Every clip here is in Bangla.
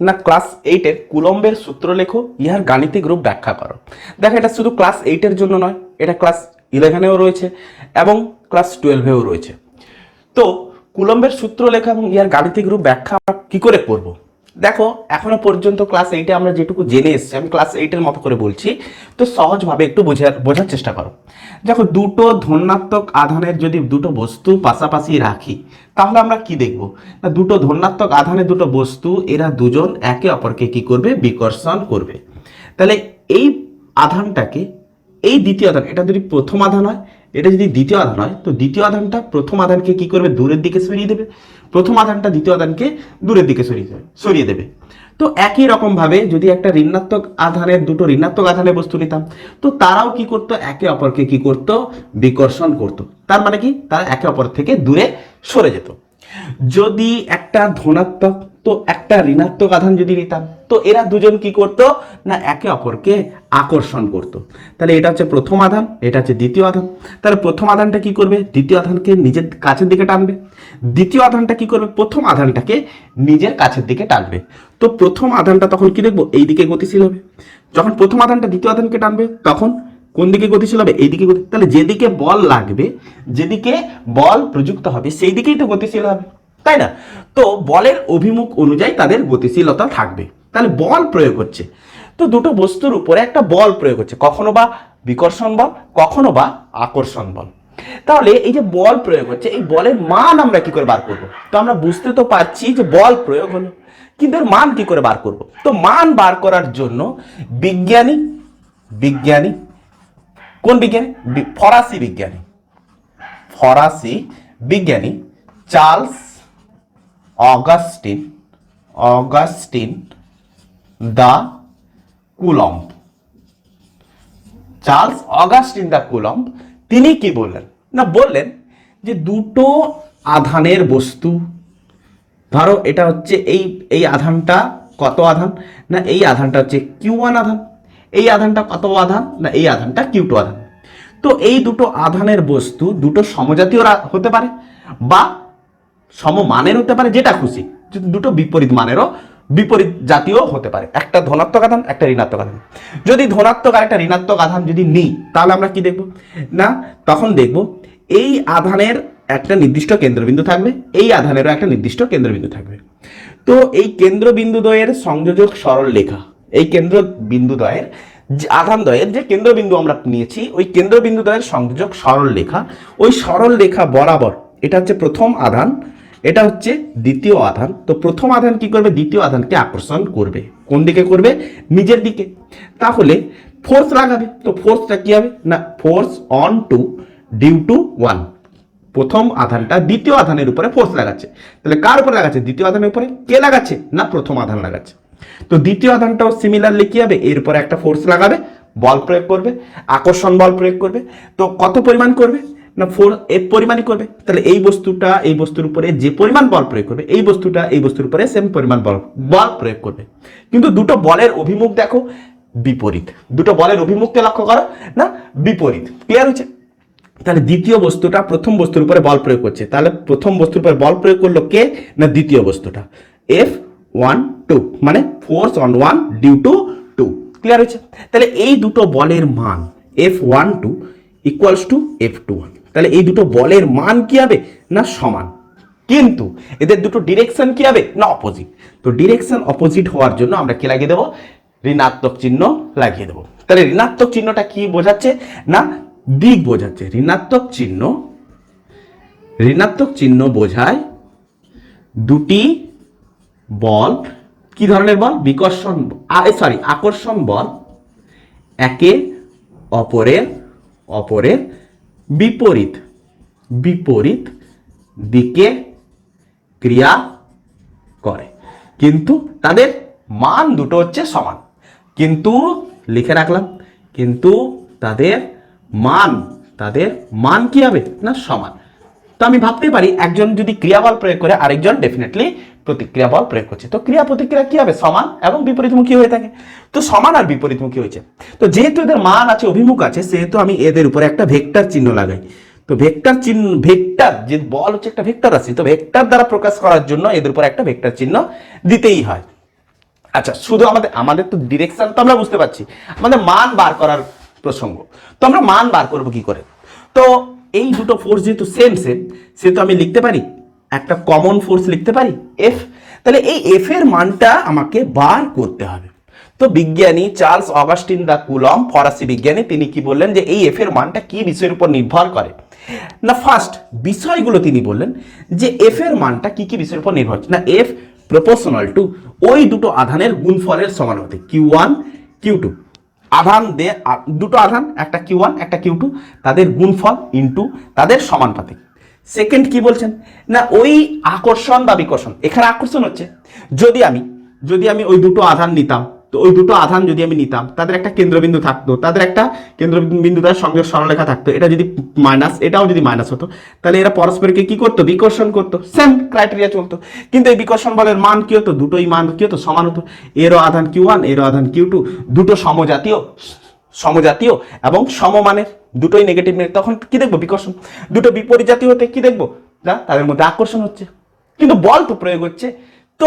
না ক্লাস এইটের কুলম্বের সূত্র লেখো ইহার গাণিতিক রূপ ব্যাখ্যা করো। দেখো, এটা শুধু ক্লাস এইটের জন্য নয়, এটা ক্লাস ইলেভেনেও রয়েছে এবং ক্লাস টুয়েলভেও রয়েছে। তো, কুলম্বের সূত্র লেখা এবং ইহার গাণিতিক রূপ ব্যাখ্যা আমরা কী করে করব দেখো, এখনও পর্যন্ত ক্লাস এইটে আমরা যেটুকু জেনে এসেছি, আমি ক্লাস এইটের মতো করে বলছি, তো সহজভাবে একটু বোঝার বোঝার চেষ্টা করো। দেখো, দুটো ধনাত্মক আধানের যদি দুটো বস্তু পাশাপাশি রাখি, তাহলে আমরা কি দেখব? না, দুটো ধনাত্মক আধানের দুটো বস্তু, এরা দুজন একে অপরকে কি করবে? বিকর্ষণ করবে। তাহলে এই আধানটাকে, এই দ্বিতীয় আধান, এটা যদি প্রথম আধান হয়, এটা যদি দ্বিতীয় আধান হয়, তো দ্বিতীয় আধানটা প্রথম আধানকে কি করবে? দূরের দিকে সরিয়ে দেবে। প্রথম আধানটা দ্বিতীয় আধানকে দূরের দিকে সরিয়ে সরিয়ে দেবে। তো একই রকমভাবে যদি একটা ঋণাত্মক আধানের দুটো ঋণাত্মক আধানের বস্তু নিতাম, তো তারাও কি করত? একে অপরকে কি করত? বিকর্ষণ করত। তার মানে কি? তারা একে অপর থেকে দূরে সরে যেত। যদি একটা ধনাত্মক তো একটা ঋণাত্মক আধান যদি নিতাম, তো এরা দুজন কি করত? না, একে অপরকে আকর্ষণ করত। তাহলে এটা হচ্ছে প্রথম আধান, এটা হচ্ছে দ্বিতীয় আধান। তাহলে প্রথম আধানটা কি করবে? দ্বিতীয় আধানকে নিজের কাছের দিকে টানবে। দ্বিতীয় আধানটা কি করবে? প্রথম আধানটাকে নিজের কাছের দিকে টানবে। তো প্রথম আধানটা তখন কি দেখব? এই দিকে গতিশীল হবে। যখন প্রথম আধানটা দ্বিতীয় আধানকে টানবে, তখন কোন দিকে গতিশীল হবে? এই দিকে গতি তাহলে যেদিকে বল লাগবে, যেদিকে বল প্রযুক্ত হবে, সেই দিকেই তো গতিশীল হবে। তাই না? তো বলের অভিমুখ অনুযায়ী তাদের গতিশীলতা থাকবে। তাহলে বল প্রয়োগ হচ্ছে। তো দুটো বস্তুর উপরে একটা বল প্রয়োগ হচ্ছে। কখনো বা বিকর্ষণ বল, কখনো বা আকর্ষণ বল। তাহলে এই যে বল প্রয়োগ হচ্ছে, এই বলের মান আমরা কি করে বার করব? তো আমরা বুঝতে তো পারছি যে বল প্রয়োগ হলো। কিন্তু এর মান কি করে বার করব? তো মান বার করার জন্য বিজ্ঞানী বিজ্ঞানী, কোন বিজ্ঞানী? ফরাসি বিজ্ঞানী। ফরাসি বিজ্ঞানী Charles Augustin Augustin de Coulomb. Charles Augustin de Coulomb, তিনি কি বললেন? না, বললেন যে দুটো আধানের বস্তু, ধরো এটা হচ্ছে এই এই আধানটা কত আধান? না, এই আধানটা হচ্ছে কিউ ওয়ান আধান, এই আধানটা কত আধান? না, এই আধানটা কিউ টু আধান। তো এই দুটো আধানের বস্তু দুটো সমজাতীয় হতে পারে বা সমমানের হতে পারে, যেটা খুশি। দুটো বিপরীত মানেরও বিপরীত জাতীয় হতে পারে। একটা ধনাত্মক আধান, একটা ঋণাত্মক আধান। যদি ধনাত্মক আর একটা ঋণাত্মক আধান যদি নিই, তাহলে আমরা কি দেখব? না, তখন দেখব এই আধানের একটা নির্দিষ্ট কেন্দ্রবিন্দু থাকবে, এই আধানেরও একটা নির্দিষ্ট কেন্দ্রবিন্দু থাকবে। তো এই কেন্দ্রবিন্দুদ্বয়ের সংযোজক সরল লেখা। এই কেন্দ্র বিন্দুদ্বয়ের যে আধান দ্বয়ের যে কেন্দ্রবিন্দু আমরা নিয়েছি, ওই কেন্দ্রবিন্দুদ্বয়ের সংযোজক সরল লেখা। ওই সরল লেখা বরাবর এটা হচ্ছে প্রথম আধান, এটা হচ্ছে দ্বিতীয় আধান। তো প্রথম আধান কি করবে? দ্বিতীয় আধানকে আকর্ষণ করবে। কোন দিকে করবে? নিজের দিকে। তাহলে ফোর্স লাগাবে। তো ফোর্সটা কি হবে? না force on two due to one প্রথম আধানটা দ্বিতীয় আধানের উপরে ফোর্স লাগাচ্ছে। তাহলে কার উপরে লাগাচ্ছে? দ্বিতীয় আধানের উপরে। কে লাগাচ্ছে? না, প্রথম আধান লাগাচ্ছে। তো দ্বিতীয় আধানটাও সিমিলারলি কি হবে? এর উপরে একটা ফোর্স লাগাবে, বল প্রয়োগ করবে, আকর্ষণ বল প্রয়োগ করবে। তো কত পরিমাণ করবে? না ফোর এর পরিমাণই করবে। তাহলে এই বস্তুটা, এই বস্তুর উপরে যে পরিমাণ বল প্রয়োগ করবে, এই বস্তুটা, এই বস্তুর উপরে সেম পরিমাণ বল বল প্রয়োগ করবে। কিন্তু দুটো বলের অভিমুখ দেখো, বিপরীত। দুটো বলের অভিমুখকে লক্ষ্য করো, না, বিপরীত। ক্লিয়ার হচ্ছে তাহলে দ্বিতীয় বস্তুটা প্রথম বস্তুর উপরে বল প্রয়োগ করছে। তাহলে প্রথম বস্তুর উপরে বল প্রয়োগ করল কে? না, দ্বিতীয় বস্তুটা। এফ ওয়ান টু মানে force on one due to two clear হয়েছে? তাহলে এই দুটো বলের মান F one two equals to F two one তাহলে এই দুটো বলের মান কি হবে? না সমান। কিন্তু এদের দুটো ডিরেকশন কি হবে? না অপোজিট তো ডিরেকশন অপোজিট হওয়ার জন্য আমরা কি লাগিয়ে দেবো? ঋণাত্মক চিহ্ন লাগিয়ে দেবো। তাহলে ঋণাত্মক চিহ্নটা কি বোঝাচ্ছে? না, দিক বোঝাচ্ছে। ঋণাত্মক চিহ্ন ঋণাত্মক চিহ্ন বোঝায় দুটি বল। কি ধরনের বল? বিকর্ষণ সরি আকর্ষণ বল। একে অপরের অপরের বিপরীত। বিপরীত দিকে ক্রিয়া করে। কিন্তু তাদের মান দুটো হচ্ছে সমান। কিন্তু লিখে রাখলাম, কিন্তু তাদের মান তাদের মান কি হবে? না, সমান। তো আমি ভাবতে পারি, একজন যদি ক্রিয়াবল প্রয়োগ করে, আরেকজন ডেফিনেটলি প্রতিক্রিয়া বল প্রয়োগ করছে। তো ক্রিয়া প্রতিক্রিয়া কি হবে? সমান এবং বিপরীতমুখী হয়ে থাকে। তো সমান আর বিপরীতমুখী হয়েছে। তো যেহেতু এদের মান আছে, অভিমুখ আছে, সেহেতু আমি এদের উপরে একটা ভেক্টর চিহ্ন লাগাই। তো ভেক্টর চিহ্ন, ভেক্টর, যে বল হচ্ছে একটা ভেক্টর আছে, তো ভেক্টর দ্বারা প্রকাশ করার জন্য এদের উপর একটা ভেক্টর চিহ্ন দিতেই হয়। আচ্ছা শুধু আমাদের আমাদের তো ডিরেকশন তো আমরা বুঝতে পারছি। আমাদের মান বার করার প্রসঙ্গ। তো আমরা মান বার করব কি করে? তো এই দুটো ফোর্স যেহেতু সেম সেম সেহেতু আমি লিখতে পারি? একটা কমন ফোর্স লিখতে পারি? এফ তাহলে এই এফ এর মানটা আমাকে বার করতে হবে। তো বিজ্ঞানী চার্লস অগাস্টিন দা কুলম, ফরাসি বিজ্ঞানী, তিনি কি বললেন যে এই এফ এর মানটা কি বিষয়ের উপর নির্ভর করে? না ফার্স্ট বিষয়গুলো তিনি বললেন যে এফ এর মানটা কি কি বিষয়ের উপর নির্ভর না এফ প্রপোর্শনাল টু ওই দুটো আধানের গুণফলের সমান সমানুপাতিক কিউ ওয়ান কিউ টু আধান দে দুটো আধান, একটা কিউ ওয়ান একটা কিউ টু তাদের গুণফল ইন্টু তাদের সমানুপাতিক সেকেন্ড কি বলছেন? না, ওই আকর্ষণ বা বিকর্ষণ, এখানে আকর্ষণ হচ্ছে, যদি আমি যদি আমি ওই দুটো আধান নিতাম তো ওই দুটো আধান যদি আমি নিতাম, তাদের একটা কেন্দ্রবিন্দু থাকতো, তাদের একটা কেন্দ্রবিন্দু তার সঙ্গে সরলরেখা থাকতো, এটা যদি মাইনাস এটাও যদি মাইনাস হতো, তাহলে এরা পরস্পরকে কি করতো? বিকর্ষণ করতো সেম ক্রাইটেরিয়া চলতো। কিন্তু এই বিকর্ষণ বলের মান কি হতো? দুটোই মান কি হতো? সমান হতো। এরও আধান কিউ ওয়ান এরও আধান কিউ টু দুটো সমজাতীয় সমজাতীয় এবং সমমানের, দুটোই নেগেটিভ নেগেটিভ তখন কি দেখব? বিকর্ষণ। দুটো বিপরীত জাতীয় হতে কি দেখব? না তাদের মধ্যে আকর্ষণ হচ্ছে। কিন্তু বল তো প্রয়োগ হচ্ছে। তো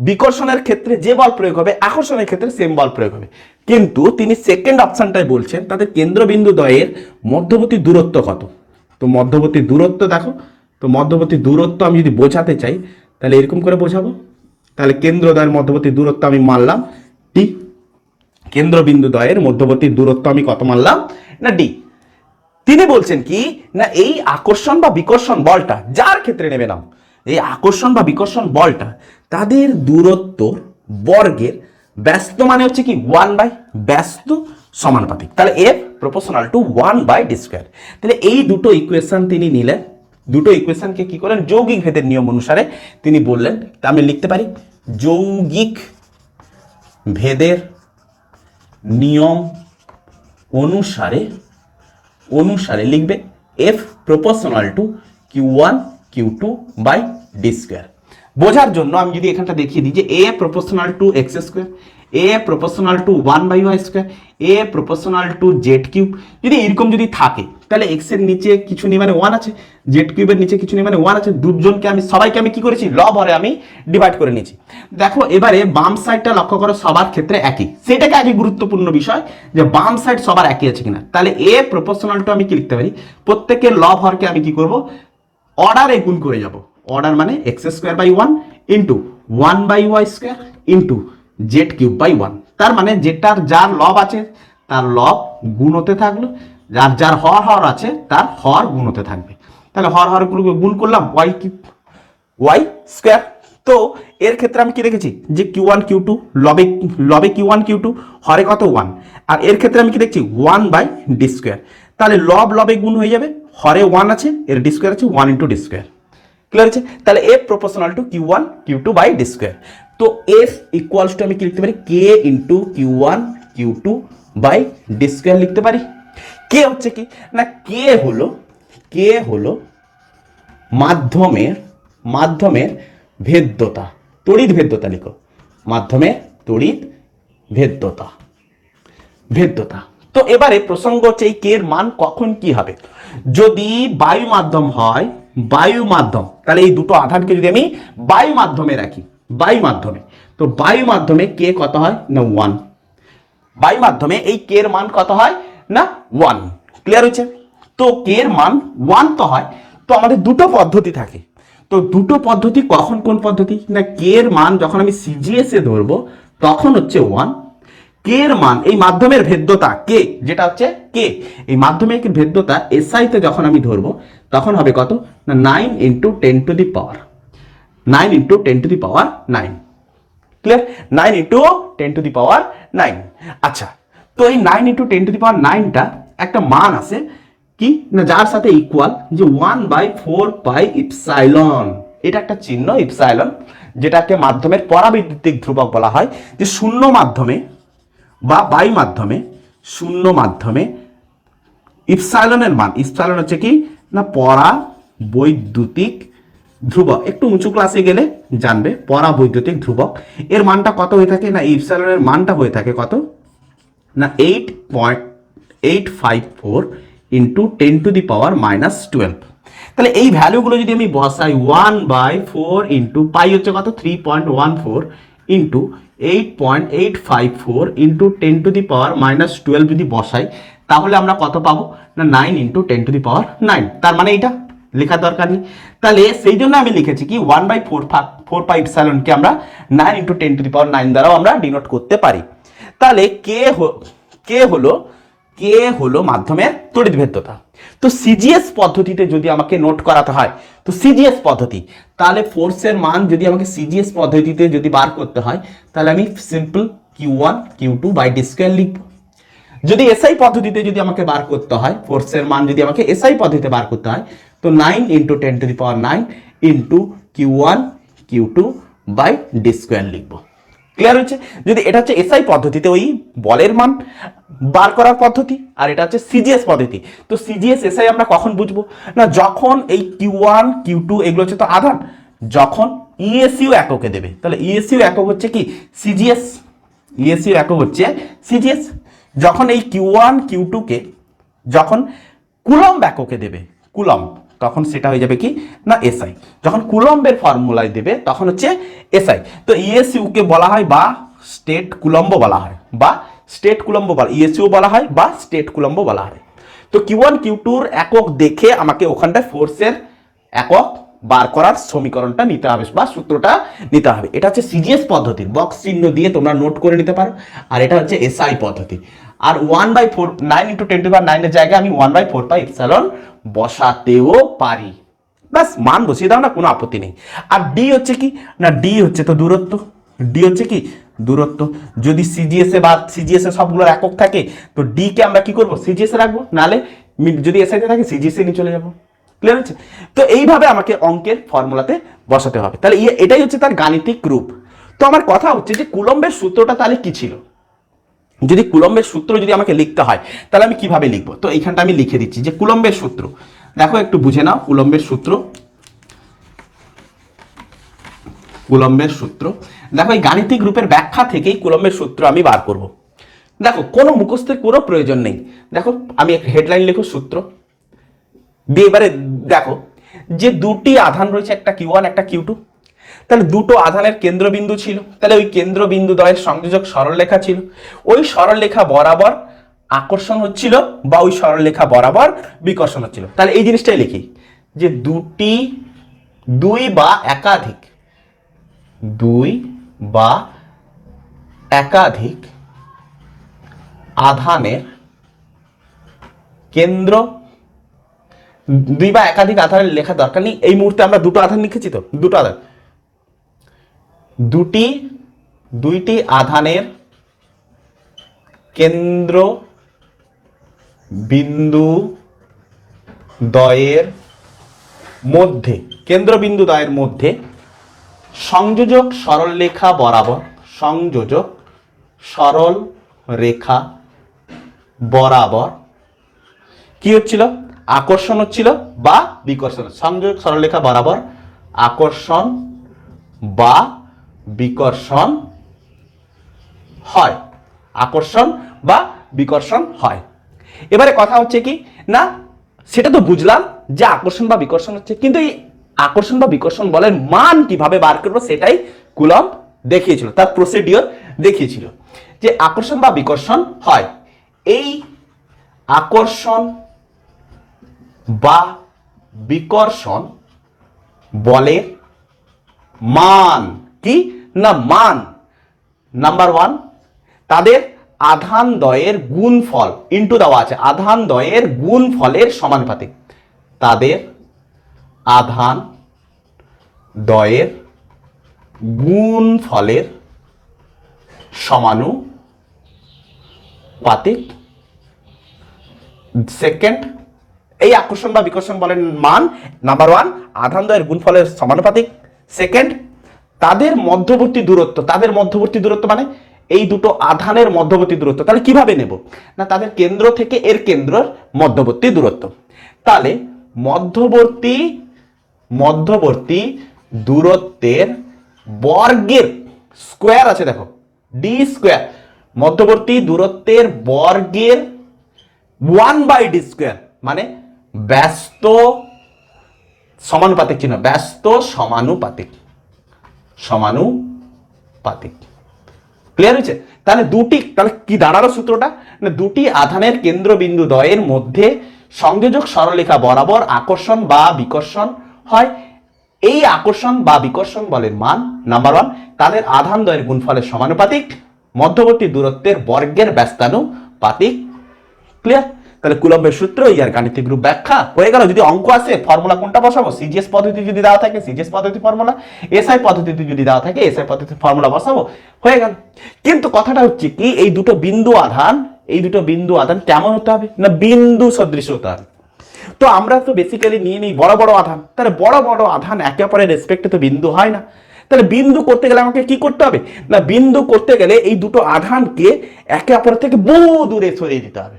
বিকর্ষণের ক্ষেত্রে যে বল প্রয়োগ হবে, আকর্ষণের ক্ষেত্রে সেম বল প্রয়োগ হবে। কিন্তু তিনি সেকেন্ড অপশনটাই বলছেন, তাদের কেন্দ্রবিন্দু দ্বয়ের মধ্যবর্তী দূরত্ব কত? তো মধ্যবর্তী দূরত্ব দেখো, তো মধ্যবর্তী দূরত্ব আমি যদি বোঝাতে চাই, তাহলে এরকম করে বোঝাবো। তাহলে কেন্দ্রদ্বয়ের মধ্যবর্তী দূরত্ব আমি মানলাম টি কেন্দ্রবিন্দু দ্বয়ের মধ্যবর্তী দূরত্ব আমি কত মানলাম? না ডি তিনি বলছেন কি, না, এই আকর্ষণ বা বিকর্ষণ বলটা, যার ক্ষেত্রে নেবে নাও, এই আকর্ষণ বা বিকর্ষণ বলটা তাদের দূরত্ব বর্গের ব্যস্ত মানে হচ্ছে কি ওয়ান বাই ব্যস্ত সমানুপাতিক। তাহলে F proportional to one by D square তাহলে এই দুটো ইকুয়েশন তিনি নিলেন। দুটো ইকুয়েশনকে কি করেন যৌগিক ভেদের নিয়ম অনুসারে তিনি বললেন, তা আমি লিখতে পারি, যৌগিক ভেদের নিয়ম অনুসারে অনুসারে লিখবে F proportional to Q one Q two by D square বোঝার জন্য আমি যদি এখানটা দেখিয়ে দিই যে A proportional to X square A proportional to one by Y square A proportional to Z cube যদি এরকম যদি থাকে, তাহলে এক্সের নিচে কিছু নেই মানে ওয়ান আছে জেড কিউবের নিচে কিছু নেই মানে ওয়ান আছে, দুজনকে আমি, সবাইকে আমি কি করেছি? ল হরে আমি ডিভাইড করে নিয়েছি। দেখো, এবারে বাম সাইডটা লক্ষ্য করো, সবার ক্ষেত্রে একই। সেটাকে আগে গুরুত্বপূর্ণ বিষয় যে বাম সাইড সবার একই আছে কিনা। তাহলে এ প্রপোর্শনাল টু আমি কি লিখতে পারি? প্রত্যেকের লব হরকে আমি কি করব? অর্ডারে গুণ করে যাব। অর্ডার মানে X square by one into one by Y square into Z cube by one তার মানে যেটার যার লব আছে, তার লব গুণ হতে থাকল। যার যার হর হর আছে, তার হর গুণ হতে থাকবে। তাহলে হর হরগুলো গুণ করলাম ওয়াই কিউব ওয়াই স্কোয়ার তো এর ক্ষেত্রে আমি কি দেখেছি? যে কিউ ওয়ান কিউ টু লবে লবে কিউ ওয়ান কিউ টু হরে কত ওয়ান আর এর ক্ষেত্রে আমি কি দেখছি? ওয়ান বাই ডি স্কোয়ার তাহলে লব লবে গুণ হয়ে যাবে। হরে ওয়ান আছে, এর ডি স্কোয়ার আছে one into D square clear আছে? তাহলে F proportional to Q one Q two by D square তো এফ ইকুয়ালস টু আমি কি লিখতে পারি? K into Q one Q two by D square লিখতে পারি। কে হচ্ছে কি? না কে হলো কে হলো মাধ্যমের মাধ্যমের ভেদ্যতা। তড়িৎ ভেদ্যতা লিখো। মাধ্যমের তড়িৎ ভেদ্যতা। ভেদ্যতা। তো এবারে প্রসঙ্গ হচ্ছে এই কে এর মান কখন কি হবে? যদি বায়ু মাধ্যম হয় বায়ু মাধ্যম তাহলে এই দুটো আধানকে যদি আমি বায়ু মাধ্যমে রাখি বায়ু মাধ্যমে তো বায়ু মাধ্যমে কে কত হয়? না ওয়ান বায়ু মাধ্যমে এই কে এর মান কত হয়? না ওয়ান ক্লিয়ার হচ্ছে? তো কে এর মান ওয়ান তো হয়। তো আমাদের দুটো পদ্ধতি থাকে। তো দুটো পদ্ধতি কখন কোন পদ্ধতি? না কে এর মান যখন আমি সিজিএস এ ধরবো, তখন হচ্ছে ওয়ান এর মান? এই মাধ্যমের ভেদ্যতা কে? যেটা হচ্ছে কে? এই মাধ্যমিক ভেদ্যতা এসআই তে যখন আমি ধরবো, তখন হবে কত? না nine into ten to the power nine into ten to the power nine clear nine into ten to the power nine আচ্ছা তো এই nine into ten to the power নাইনটা একটা মান আছে কি? না, যার সাথে ইকুয়াল যে one by four pi epsilon এটা একটা চিহ্ন ইপসাইলন যেটাকে মাধ্যমের পরাবৈদ্যুতিক ধ্রুবক বলা হয়, যে শূন্য মাধ্যমে বা বাই মাধ্যমে, শূন্য মাধ্যমে, ইপসাইলনের মান, ইপসাইলন হচ্ছে কি? না, পরা বৈদ্যুতিক ধ্রুবক। একটু উঁচু ক্লাসে গেলে জানবে, পরা বৈদ্যুতিক ধ্রুবক। এর মানটা কত হয়ে থাকে? না, ইপসাইলনের মানটা হয়ে থাকে কত? না eight point eight five four into ten to the power minus twelve তাহলে এই ভ্যালুগুলো যদি আমি বসাই one by four into pi হচ্ছে কত? Three point one four into eight point eight five four into ten to the power minus twelve যদি বসাই তাহলে আমরা কত পাবো? না nine into ten to the power nine তার মানে এটা লেখার দরকার নেই। তাহলে সেই জন্য আমি লিখেছি কি one by four four five সেভেনকে আমরা nine into ten to the power nine দ্বারাও আমরা ডিনোট করতে পারি। তাহলে কে কে হলো কে হলো মাধ্যমের তড়িৎ ভেদ্যতা তো সিজিএস পদ্ধতিতে যদি আমাকে নোট করাতে হয়, তো সিজিএস পদ্ধতি, তাহলে ফোর্সের মান যদি আমাকে সিজিএস পদ্ধতিতে যদি বার করতে হয়, তাহলে আমি simple Q one Q two by D square লিখব। যদি এসআই পদ্ধতিতে যদি আমাকে বার করতে হয় ফোর্সের মান যদি আমাকে এসআই পদ্ধতিতে বার করতে হয়, তো nine into ten to the power nine into Q one Q two by D square লিখব। ক্লিয়ার হচ্ছে যদি এটা হচ্ছে এসআই পদ্ধতিতে ওই বলের মান বার করার পদ্ধতি, আর এটা হচ্ছে সিজিএস পদ্ধতি, তো সিজিএস এসআই আমরা কখন বুঝব? না, যখন এই কিউ ওয়ান কিউ টু এগুলো হচ্ছে তো আধান, যখন ইএসইউ এককে দেবে, তাহলে ইএসইউ একক হচ্ছে কি? সিজিএস ইএসইউ একক হচ্ছে সিজিএস যখন এই কিউ ওয়ান কিউ টুকে যখন কুলম্ব এককে দেবে, কুলম্ব তখন সেটা হয়ে যাবে কি? না এসআই যখন কুলম্বের ফর্মুলায় দেবে, তখন হচ্ছে এসআই তো ইএসইউকে বলা হয় বা স্টেট কুলম্ব বলা হয়, বা স্টেট কুলম্ব বলা ইএসইউ বলা হয় বা স্টেট কুলম্ব বলা হয়। তো কিউ ওয়ান কিউ টুর একক দেখে আমাকে ওখানটায় ফোর্সের একক বার করার সমীকরণটা নিতে হবে বা সূত্রটা নিতে হবে। এটা হচ্ছে সিজিএস পদ্ধতি। বক্স চিহ্ন দিয়ে তোমরা নোট করে নিতে পারো। আর এটা হচ্ছে এসআই পদ্ধতি। আর one by four nine into ten to বা নাইনের জায়গায় আমি one by four pi epsilon বসাতেও পারি। ব্যাস, মান বসিয়ে দাও না, কোনো আপত্তি নেই। আর ডি হচ্ছে কি? না ডি হচ্ছে তো দূরত্ব। ডি হচ্ছে কি? দূরত্ব। যদি সিজিএস এ বা সিজিএস এ সবগুলোর একক থাকে, তো ডি কে আমরা কি করব? সিজিএস এ রাখব। নালে, যদি এসআইতে থাকে সিজিএস এ নিয়ে চলে যাব। ক্লিয়ার হচ্ছে? তো এইভাবে আমাকে অঙ্কের ফর্মুলাতে বসাতে হবে। তাহলে ইয়ে- এটাই হচ্ছে তার গাণিতিক রূপ। তো আমার কথা হচ্ছে যে কুলম্বের সূত্রটা তাহলে কি ছিল? যদি কুলম্বের সূত্র যদি আমাকে লিখতে হয়, তাহলে আমি কীভাবে লিখব? তো এইখানটা আমি লিখে দিচ্ছি যে কুলম্বের সূত্র। দেখো, একটু বুঝে নাও, কুলম্বের সূত্র। কুলম্বের সূত্র। দেখো, এই গাণিতিক রূপের ব্যাখ্যা থেকেই কুলম্বের সূত্র আমি বার করব। দেখো, কোনো মুখস্থের কোনো প্রয়োজন নেই। দেখো, আমি হেডলাইন লিখো, সূত্র। দিয়ে এবারে দেখো, যে দুটি আধান রয়েছে, একটা কিউ ওয়ান একটা কিউ টু তাহলে দুটো আধানের কেন্দ্রবিন্দু ছিল, তাহলে ওই কেন্দ্রবিন্দু দ্বয়ের সংযোজক সরলরেখা ছিল, ওই সরলরেখা বরাবর আকর্ষণ হচ্ছিল বা ওই সরলরেখা বরাবর বিকর্ষণ হচ্ছিল। তাহলে এই জিনিসটাই লিখি, যে দুটি দুই বা একাধিক, দুই বা একাধিক আধানের কেন্দ্র দুই বা একাধিক আধারের লেখা দরকার নেই। এই মুহূর্তে আমরা দুটো আধান লিখেছি তো, দুটো আধান দুটি, দুইটি আধানের কেন্দ্র বিন্দু দয়ের মধ্যে কেন্দ্রবিন্দু দয়ের মধ্যে সংযোজক সরল রেখা বরাবর, সংযোজক সরল রেখা বরাবর কি হচ্ছিল? আকর্ষণ হচ্ছিল বা বিকর্ষণ। সংযোগ, সরলরেখা বরাবর আকর্ষণ বা বিকর্ষণ হয়। আকর্ষণ বা বিকর্ষণ হয়। এবারে কথা হচ্ছে কি? না, সেটা তো বুঝলাম যে আকর্ষণ বা বিকর্ষণ হচ্ছে, কিন্তু এই আকর্ষণ বা বিকর্ষণ বলের মান কীভাবে বার করব সেটাই কুলম দেখিয়েছিল, তার প্রসিডিওর দেখিয়েছিল যে আকর্ষণ বা বিকর্ষণ হয়। এই আকর্ষণ বা বিকর্ষণ বলের মান। কি? না, মান। নাম্বার ওয়ান তাদের আধান দয়ের গুণফল ইন্টু দেওয়া আছে। আধান দয়ের গুণফলের সমানুপাতিক। তাদের আধান দয়ের গুণফলের সমানুপাতিক। সেকেন্ড এই আকর্ষণ বা বিকর্ষণ বলেন মান নাম্বার ওয়ান আধান দয়ের গুণফলের সমানুপাতিক। সেকেন্ড তাদের মধ্যবর্তী দূরত্ব। তাদের মধ্যবর্তী দূরত্ব মানে এই দুটো আধানের মধ্যবর্তী দূরত্ব। তাহলে কীভাবে নেব? না, তাদের কেন্দ্র থেকে এর কেন্দ্রর মধ্যবর্তী দূরত্ব। তাহলে মধ্যবর্তী মধ্যবর্তী দূরত্বের বর্গের স্কোয়ার আছে, দেখো ডি স্কোয়ার মধ্যবর্তী দূরত্বের বর্গের ওয়ান বাই ডি স্কোয়ার মানে ব্যস্ত সমানুপাতিক চিহ্ন, ব্যস্ত সমানুপাতিক সমানুপাতিক। ক্লিয়ার হয়েছে? তাহলে দুটি, তাহলে কি দাঁড়াল সূত্রটা? না দুটি আধানের কেন্দ্রবিন্দু দ্বয়ের মধ্যে সংযোজক সরলরেখা বরাবর আকর্ষণ বা বিকর্ষণ হয়। এই আকর্ষণ বা বিকর্ষণ বলের মান নাম্বার ওয়ান তাদের আধান দ্বয়ের গুণফলের সমানুপাতিক, মধ্যবর্তী দূরত্বের বর্গের ব্যস্তানুপাতিক। ক্লিয়ার তাহলে কুলম্বের সূত্র, ইয়ার গাণিতিক রূপ ব্যাখ্যা হয়ে গেল। যদি অঙ্ক আসে ফর্মুলা কোনটা বসাবো? সিজিএস পদ্ধতি যদি দেওয়া থাকে সিজিএস পদ্ধতি ফর্মুলা এসআই পদ্ধতিতে যদি দেওয়া থাকে এসআই পদ্ধতি ফর্মুলা বসাবো, হয়ে গেল। কিন্তু কথাটা হচ্ছে কি, এই দুটো বিন্দু আধান, এই দুটো বিন্দু আধান কেমন হতে হবে? না, বিন্দু সদৃশ হতে হবে। তো আমরা তো বেসিক্যালি নিয়ে নিই বড় বড় আধান। তাহলে বড় বড় আধান একে অপরের রেসপেক্টে তো বিন্দু হয় না। তাহলে বিন্দু করতে গেলে আমাকে কি করতে হবে? না, বিন্দু করতে গেলে এই দুটো আধানকে একে অপরের থেকে বহু দূরে সরিয়ে দিতে হবে।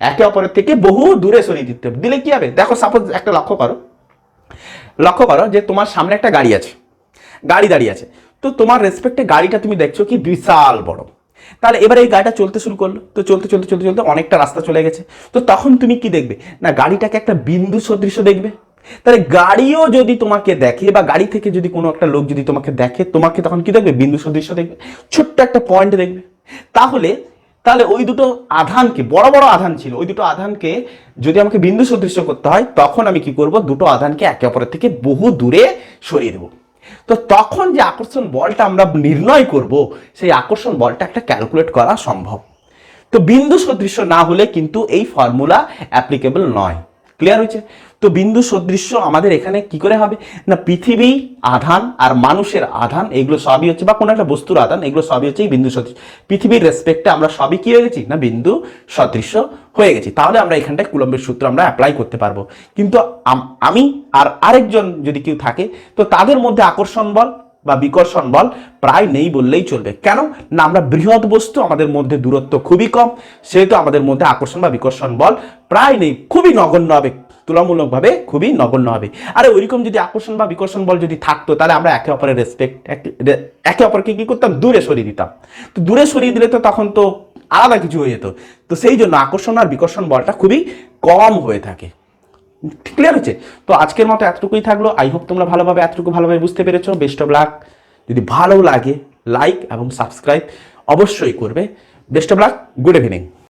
একে অপরের থেকে বহু দূরে সরিয়ে দিতে হবে। দিলে কি হবে? দেখো সাপোজ একটা লক্ষ্য করো। লক্ষ্য করো যে তোমার সামনে একটা গাড়ি আছে। গাড়ি দাঁড়িয়ে আছে। তো তোমার রেসপেক্টে গাড়িটা তুমি দেখছ কি বিশাল বড়। তাহলে এবারে এই গাড়িটা চলতে শুরু করল। তো চলতে চলতে চলতে চলতে অনেকটা রাস্তা চলে গেছে। তো তখন তুমি কি দেখবে? না, গাড়িটাকে একটা বিন্দু সদৃশ দেখবে। তাহলে গাড়িও যদি তোমাকে দেখে বা গাড়ি থেকে যদি কোনো একটা লোক যদি তোমাকে দেখে, তোমাকে তখন কি দেখবে? বিন্দু সদৃশ দেখবে। ছোট্ট একটা পয়েন্ট দেখবে। তাহলে তাহলে ওই দুটো আধানকে, বড় বড় আধান ছিল, ওই দুটো আধানকে যদি আমাকে বিন্দু সদৃশ করতে হয়, তখন আমি কি করব? দুটো আধানকে একে অপরের থেকে বহু দূরে সরিয়ে দেবো। তো তখন যে আকর্ষণ বলটা আমরা নির্ণয় করব, সেই আকর্ষণ বলটা একটা ক্যালকুলেট করা সম্ভব। তো বিন্দু সদৃশ্য না হলে কিন্তু এই ফর্মুলা অ্যাপ্লিকেবল নয়। ক্লিয়ার হয়েছে? তো বিন্দু সদৃশ্য আমাদের এখানে কি করে হবে? না, পৃথিবী আধান আর মানুষের আধান, এগুলো সবই হচ্ছে বা কোনো একটা বস্তুর আধান, এগুলো সবই হচ্ছে বিন্দু সদৃশ পৃথিবীর রেসপেক্টে আমরা সবই কি হয়ে গেছি? না, বিন্দু সদৃশ্য হয়ে গেছি। তাহলে আমরা এখানটায় কুলম্বের সূত্র আমরা অ্যাপ্লাই করতে পারব। কিন্তু আমি আর আরেকজন যদি কেউ থাকে, তো তাদের মধ্যে আকর্ষণ বল বা বিকর্ষণ বল প্রায় নেই বললেই চলবে। কেন? না, আমরা বৃহৎ বস্তু, আমাদের মধ্যে দূরত্ব খুবই কম, সেহেতু আমাদের মধ্যে আকর্ষণ বা বিকর্ষণ বল প্রায় নেই, খুবই নগণ্য হবে, তুলনামূলকভাবে খুবই নগণ্য হবে। আরে, ওইরকম যদি আকর্ষণ বা বিকর্ষণ বল যদি থাকতো, তাহলে আমরা একে অপরের রেসপেক্ট একে অপরকে কি করতাম? দূরে সরিয়ে দিতাম। তো দূরে সরিয়ে দিলে তো তখন তো আলাদা কিছু হয়ে যেত। তো সেই জন্য আকর্ষণ আর বিকর্ষণ বলটা খুবই কম হয়ে থাকে। ক্লিয়ার হচ্ছে তো আজকের মতো এতটুকুই থাকল। আই হোপ তোমরা ভালোভাবে, এতটুকু ভালোভাবে বুঝতে পেরেছ। বেস্ট অফ লাক যদি ভালো লাগে লাইক এবং সাবস্ক্রাইব অবশ্যই করবে। Best of luck good evening